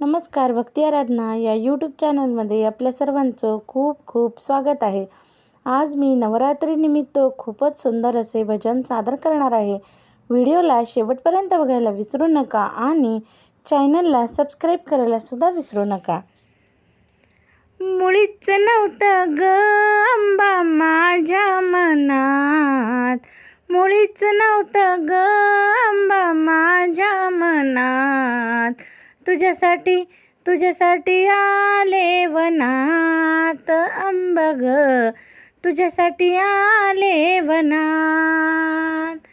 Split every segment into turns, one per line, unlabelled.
नमस्कार भक्ती आराधना या यूट्यूब चॅनलमध्ये आपल्या सर्वांचं खूप खूप स्वागत आहे. आज मी नवरात्रीनिमित्त खूपच सुंदर असे भजन सादर करणार आहे. व्हिडिओला शेवटपर्यंत बघायला विसरू नका आणि चॅनलला सबस्क्राईब करायला सुद्धा विसरू नका. मुळीच नव्हतं ग अंबा माझ्या मनात. मुळीच नव्हतं ग अंबा माझ्या मनात तुझ्यासाठी तुझ्यासाठी आले वनात अंब तुझ्यासाठी आले वनात.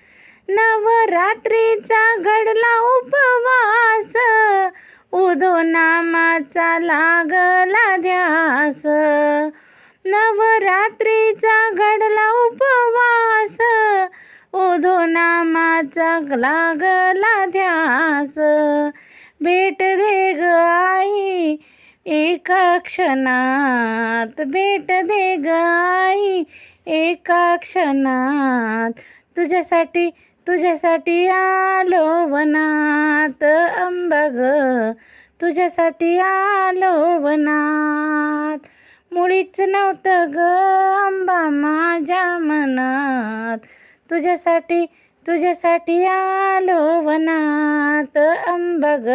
नवरात्रीचा घडला उपवास. उदो नामाचा लागला ध्यास. नवरात्रीचा घडला उपवास. उदो नामाचा लागला ध्यास. भेट दे ग आई. एका क्षणात भेट दे ग आई. एका क्षणात तुझ्यासाठी तुझ्यासाठी आलो वनात. अंब ग तुझ्यासाठी आलो वनात. मुळीच नव्हतं ग अंबा माझ्या मनात. तुझ्यासाठी तुझ्यासाठी आलो वनात अंबग.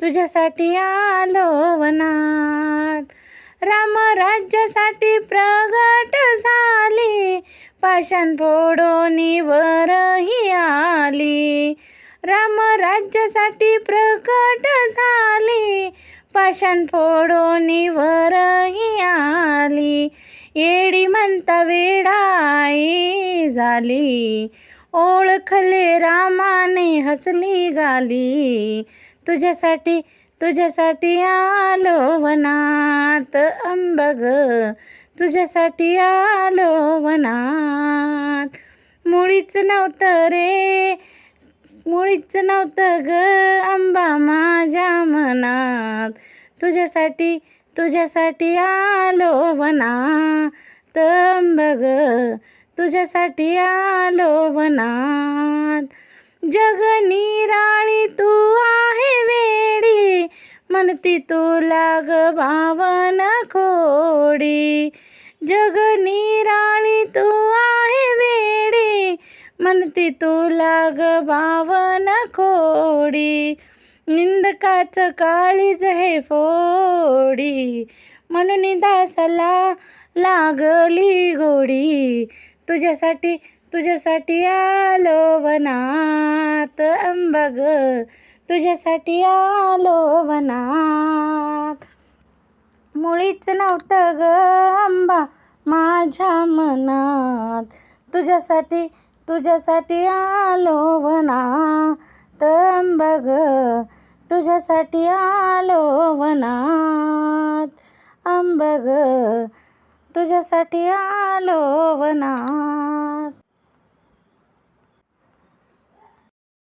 तुझ्यासाठी आलो वनात. राम राज्यासाठी प्रगट झाली. पाषाण फोडोनी वरही आली. राम राज्यासाठी प्रकट झाली. पाषाण फोडोनी वरही आली. येडी म्हणता वेडाई झाली. ओळखले रामाने हसली गाली. तुझ्यासाठी तुझ्यासाठी आलो वनात अंब तुझ्यासाठी आलो वनात. मुळीच नव्हतं रे मुळीच नव्हतं ग आंबा माझ्या मनात. तुझ्यासाठी तुझ्यासाठी आलो वनात अंब तुझ्यासाठी आलो वनात. जग निराळी तू आहे वेडी. म्हणती तू लाग भावन खोडी जग निराळी तू आहे वेडी. म्हणती तू लाग भावन खोडी निंदकाच काळीज हे फोडी. म्हणून दासाला लागली गोडी. तुझ्यासाठी तुझ्यासाठी आलो वनात अंबग. तुझ्यासाठी आलो वनात. मुळीच नव्हतं ग अंबा माझ्या मनात. तुझ्यासाठी तुझ्यासाठी आलो वनात अंब तुझ्यासाठी आलो वनात अंब तुझ्यासाठी आलो वना.